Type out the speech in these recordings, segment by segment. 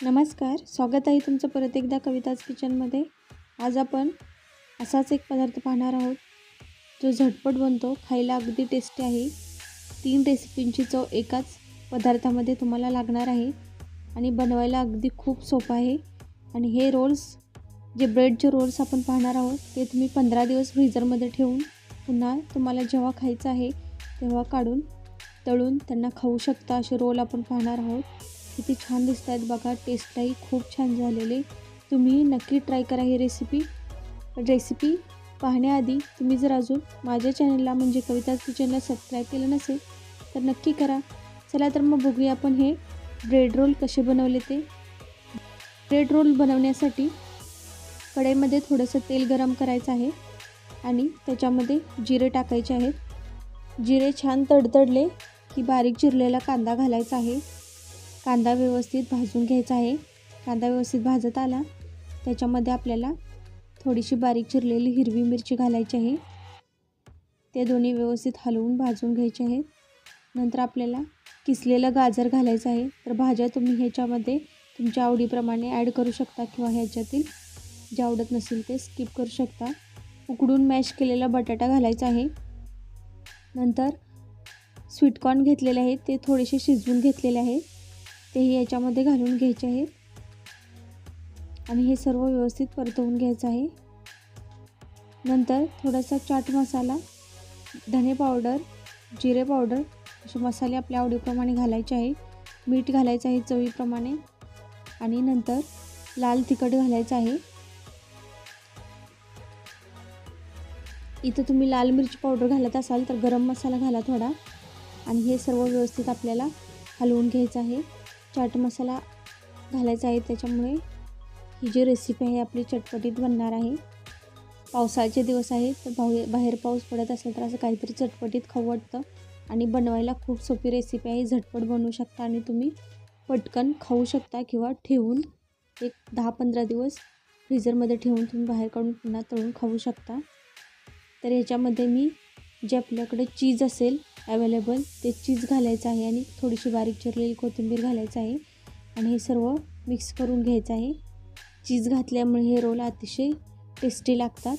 नमस्कार स्वागत आहे तुमचं परत एकदा कविताज किचनमध्ये. आज आपण असाच एक पदार्थ पाहणार आहोत जो झटपट बनतो खायला अगदी टेस्टी आहे. तीन रेसिपींची चव एकाच पदार्थामध्ये तुम्हाला लागणार आहे आणि बनवायला अगदी खूप सोपं आहे. आणि हे रोल्स जे ब्रेडचे रोल्स आपण पाहणार आहोत ते तुम्ही पंधरा दिवस फ्रीजरमध्ये ठेवून पुन्हा तुम्हाला जेव्हा खायचं आहे तेव्हा काढून तळून त्यांना खाऊ शकता असे रोल आपण पाहणार आहोत. किती छान दिसत आहेत बघा टेस्टलाही खूप छान झालेले. तुम्ही नक्की ट्राय करा ही रेसिपी रेसिपी पाहण्याआधी तुम्ही जर अजून माझ्या चॅनलला म्हणजे कविता किचनला सबस्क्राईब केलं नसेल तर नक्की करा. चला तर मग बघूया आपण हे ब्रेड रोल कसे बनवले ते. ब्रेड रोल बनवण्यासाठी कढईमध्ये थोडंसं तेल गरम करायचं आहे आणि त्याच्यामध्ये जिरे टाकायचे आहेत. जिरे छान तडतडले की बारीक चिरलेला कांदा घालायचा आहे. कांदा व्यवस्थित भाजून घ्यायचा आहे. कांदा व्यवस्थित भाजत आला. त्याच्यामध्ये आपल्याला थोडीशी बारीक चिरलेली हिरवी मिरची घालायची आहे. ते दोन्ही व्यवस्थित हलवून भाजून घ्यायचे आहेत. नंतर आपल्याला किसलेलं गाजर घालायचं आहे. तर भाज्या तुम्ही ह्याच्यामध्ये तुमच्या आवडीप्रमाणे ॲड करू शकता किंवा ह्याच्यातील जे आवडत नसेल ते स्किप करू शकता. उकडून मॅश केलेला बटाटा घालायचा आहे. नंतर स्वीटकॉर्न घेतलेले आहेत. ते थोडेसे शिजवून घेतलेले आहेत. तेही याच्यामध्ये घालून घ्यायचे आहेत. आणि हे सर्व व्यवस्थित परतवून घ्यायचं आहे. नंतर थोडासा चाट मसाला धने पावडर जिरे पावडर असे मसाले आपल्या आवडीप्रमाणे घालायचे आहे मीठ घालायचं आहे चवीप्रमाणे. आणि नंतर लाल तिखट घालायचं आहे. इथं तुम्ही लाल मिरची पावडर घालत असाल तर गरम मसाला घाला थोडा. आणि हे सर्व व्यवस्थित आपल्याला हलवून घ्यायचं आहे. चाट मसाला घालायचा आहे त्याच्यामुळे ही जी रेसिपी आहे आपली चटपटीत बनणार आहे. पावसाळ्याचे दिवस आहेत तर बाहे बाहेर पाऊस पडत असेल तर असं काहीतरी चटपटीत खाऊ वाटतं. आणि बनवायला खूप सोपी रेसिपी आहे झटपट बनवू शकता आणि तुम्ही पटकन खाऊ शकता किंवा ठेवून एक दहा पंधरा दिवस फ्रीझरमध्ये ठेवून तुम्ही बाहेर काढून पुन्हा तळून खाऊ शकता. तर ह्याच्यामध्ये मी जे आपल्याकडे चीज असेल अवेलेबल ते चीज घालायचं आहे आणि थोडीशी बारीक चिरलेली कोथिंबीर घालायचं आहे. आणि हे सर्व मिक्स करून घ्यायचं आहे. चीज घातल्यामुळे हे रोल अतिशय टेस्टी लागतात.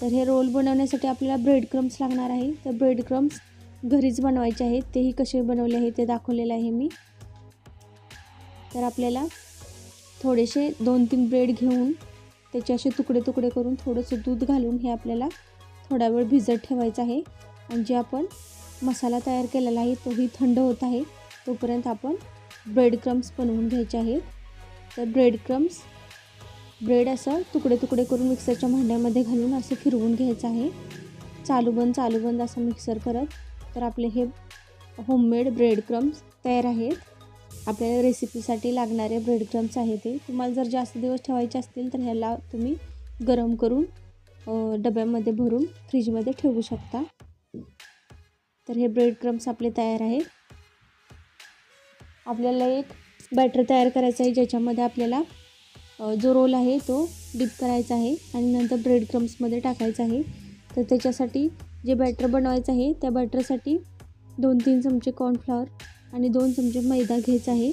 तर हे रोल बनवण्यासाठी आपल्याला ब्रेड क्रम्स लागणार आहे. तर ब्रेड क्रम्स घरीच बनवायचे आहेत. तेही कसे बनवले आहे ते दाखवलेलं आहे मी. तर आपल्याला थोडेसे दोन तीन ब्रेड घेऊन त्याचे असे तुकडे तुकडे करून थोडंसं दूध घालून हे आपल्याला थोडा वेळ भिजत ठेवायचं आहे. आणि जे आपण मसाला तयार केलेला आहे तोही थंड होत आहे. तोपर्यंत आपण ब्रेड क्रम्स बनवून घ्यायचे आहेत. तर ब्रेड क्रम्स ब्रेड असं तुकडे तुकडे करून मिक्सरच्या भांड्यामध्ये घालून असं फिरवून घ्यायचं आहे. चालू बंद चालू बंद असं मिक्सर करत तर आपले हे होममेड ब्रेड क्रम्स तयार आहेत. आपल्या रेसिपीसाठी लागणारे ब्रेड क्रम्स आहे ते. तुम्हाला जर जास्त दिवस ठेवायचे असतील तर ह्याला तुम्ही गरम करून डब्यामध्ये भरून फ्रीजमध्ये ठेवू शकता. तर हे ब्रेड क्रम्स आपले तयार आहेत. आपल्याला एक बॅटर तयार करायचं आहे ज्याच्यामध्ये आपल्याला जो रोल आहे तो डिप करायचा आहे आणि नंतर ब्रेड क्रम्समध्ये टाकायचा आहे. तर त्याच्यासाठी जे बॅटर बनवायचं आहे त्या बॅटरसाठी दोन तीन चमचे कॉर्नफ्लॉवर आणि दोन चमचे मैदा घ्यायचा आहे.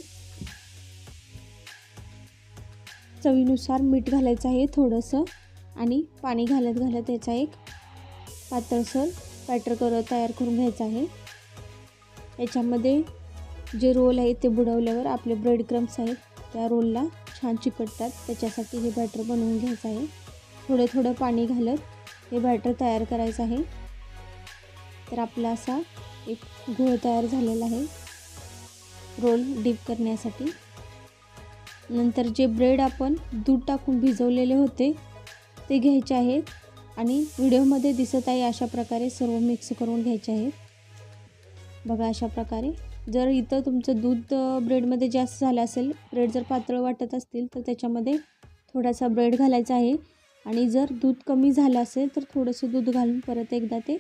चवीनुसार मीठ घालायचं आहे थोडंसं. आणि पाणी घालत घालत याचा एक पातळसर बॅटर कर तयार करून घ्यायचा आहे. याच्यामध्ये जे रोल आहे ते बुडवल्यावर आपले ब्रेड क्रम्स आहेत त्या रोलला छान चिकटतात. त्याच्यासाठी हे बॅटर बनवून घ्यायचं आहे. थोडं थोडं पाणी घालत हे बॅटर तयार करायचं आहे. तर आपला असा एक घोळ तयार झालेला आहे. रोल डीप करण्यासाठी. नंतर जे ब्रेड आपण दूध टाकून भिजवलेले होते ते घ्यायचे आहेत आणि व्हिडिओमध्ये दिसत आहे अशा प्रकारे सर्व मिक्स करून घ्यायचे आहेत. बघा अशा प्रकारे. जर इथं तुमचं दूध ब्रेडमध्ये जास्त झालं असेल ब्रेड जर पातळ वाटत असतील तर त्याच्यामध्ये थोडासा ब्रेड घालायचा आहे. आणि जर दूध कमी झालं असेल तर थोडंसं दूध घालून परत एकदा ते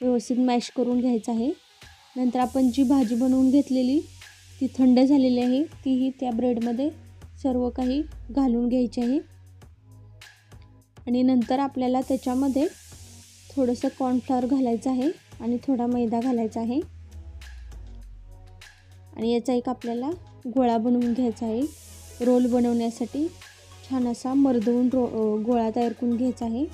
व्यवस्थित मॅश करून घ्यायचं आहे. नंतर आपण जी भाजी बनवून घेतलेली ती थंड झालेली आहे तीही त्या ब्रेडमध्ये सर्व काही घालून घ्यायची आहे. आणि नंतर आपल्याला त्याच्यामध्ये थोडंसं कॉर्नफ्लॉवर घालायचं आहे आणि थोडा मैदा घालायचा आहे. आणि याचा एक आपल्याला गोळा बनवून घ्यायचा आहे. रोल बनवण्यासाठी छान असा मर्दवून रो गोळा तयार करून घ्यायचा आहे.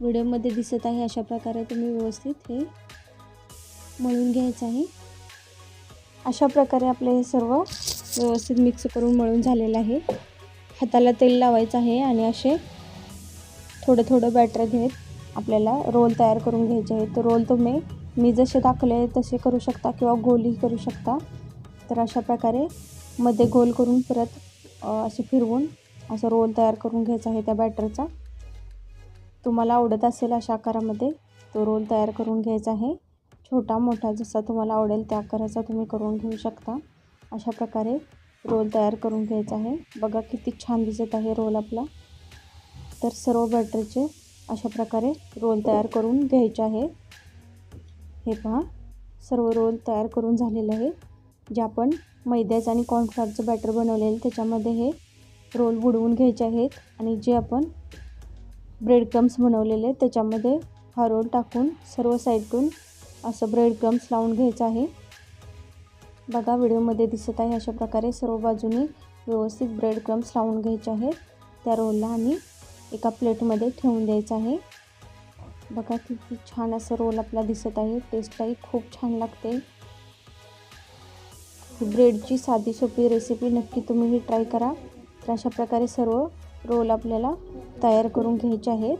व्हिडिओमध्ये दिसत आहे अशा प्रकारे तुम्ही व्यवस्थित हे मळून घ्यायचं आहे. अशा प्रकारे आपले हे सर्व व्यवस्थित मिक्स करून मळून झालेलं आहे. हाताला तेल लावायचं आहे आणि असे थोडं थोडं बॅटर घेत आपल्याला रोल तयार करून घ्यायचे आहेत. तर रोल तुम्ही मी जसे दाखवले तसे करू शकता किंवा गोलही करू शकता. तर अशा प्रकारे मध्ये गोल करून परत असे फिरवून असं रोल तयार करून घ्यायचा आहे त्या बॅटरचा तुम्हाला आवडत असेल अशा आकारामध्ये तो रोल तयार करून घ्यायचा आहे. छोटा मोठा जसा तुम्हाला आवडेल त्या आकाराचा तुम्ही करून घेऊ शकता. अशा प्रकारे रोल तयार करून घ्यायचा आहे. बघा किती छान दिसत आहे रोल आपला. तर सर्व बॅटरचे अशा प्रकारे रोल तयार करून घ्यायचे आहे. हे पहा सर्व रोल तयार करून झालेले आहे. जे आपण मैद्याचं आणि कॉर्नफ्लॉरचं बॅटर बनवलेलं त्याच्यामध्ये हे रोल बुडवून घ्यायचे आहेत. आणि जे आपण ब्रेड क्रम्स बनवलेले त्याच्यामध्ये हा रोल टाकून सर्व साईडून असं ब्रेड क्रम्स लावून घ्यायचं आहे. बघा व्हिडिओमध्ये दिसत आहे अशा प्रकारे सर्व बाजूनी व्यवस्थित ब्रेड क्रम्स लावून घ्यायचे आहेत. त्या रोलला आणि एका प्लेटमध्ये ठेवून द्यायचं आहे. बघा किती छान असं रोल आपला दिसत आहे. टेस्टलाही खूप छान लागते. ब्रेडची साधी सोपी रेसिपी नक्की तुम्हीही ट्राय करा. तर अशा प्रकारे सर्व रोल आपल्याला तयार करून घ्यायचे आहेत.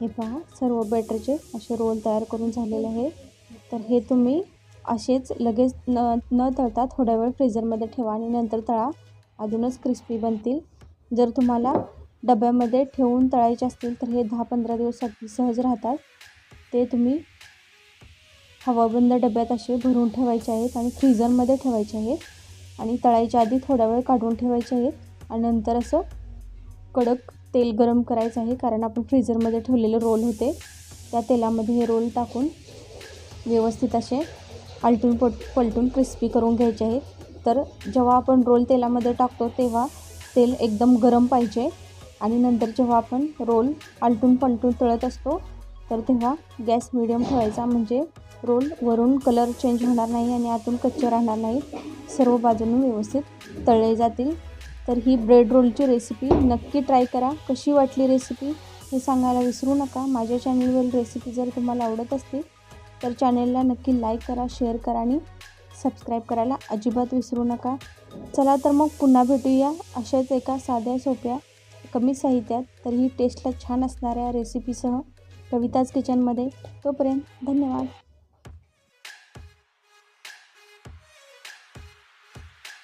हे पहा सर्व बॅटरचे असे रोल तयार करून झालेले आहेत. तर हे तुम्ही असेच लगेच न न तळता थोड्या वेळ फ्रीझरमध्ये ठेवा आणि नंतर तळा. अजूनच क्रिस्पी बनतील. जर तुम्हाला डब्यामध्ये ठेवून तळायचे असतील तर हे दहा पंधरा दिवस अगदी सहज राहतात. ते तुम्ही हवाबंद डब्यात असे भरून ठेवायचे आहेत आणि फ्रीझरमध्ये ठेवायचे आहेत आणि तळायच्या आधी थोडा वेळ काढून ठेवायचे आहेत आणि नंतर असं कडक तेल गरम करायचं आहे कारण आपण फ्रीझरमध्ये ठेवलेले रोल होते. त्या तेलामध्ये हे रोल टाकून व्यवस्थित असे आलटून पट पलटून क्रिस्पी करून घ्यायचे आहेत. तर जेव्हा आपण रोल तेलामध्ये टाकतो तेव्हा तेल एकदम गरम पाहिजे. आणि नंतर जेव्हा आपण रोल आलटून पलटून तळत असतो तर तेव्हा गॅस मिडियम ठेवायचा. म्हणजे रोल वरून कलर चेंज होणार नाही आणि आतून कच्चे राहणार नाही. सर्व बाजूने व्यवस्थित तळले जातील. तर ही ब्रेड रोलची रेसिपी नक्की ट्राय करा. कशी वाटली रेसिपी हे सांगायला विसरू नका. माझ्या चॅनलवरील रेसिपी जर तुम्हाला आवडत असतील तर चॅनेलला नक्की लाईक करा शेअर करा आणि सबस्क्राईब करायला अजिबात विसरू नका. चला तर मग पुन्हा भेटूया अशाच एका साध्या सोप्या कमी साहित्यात तरीही टेस्टला छान असणाऱ्या रेसिपीसह कविताज किचनमध्ये तोपर्यंत धन्यवाद.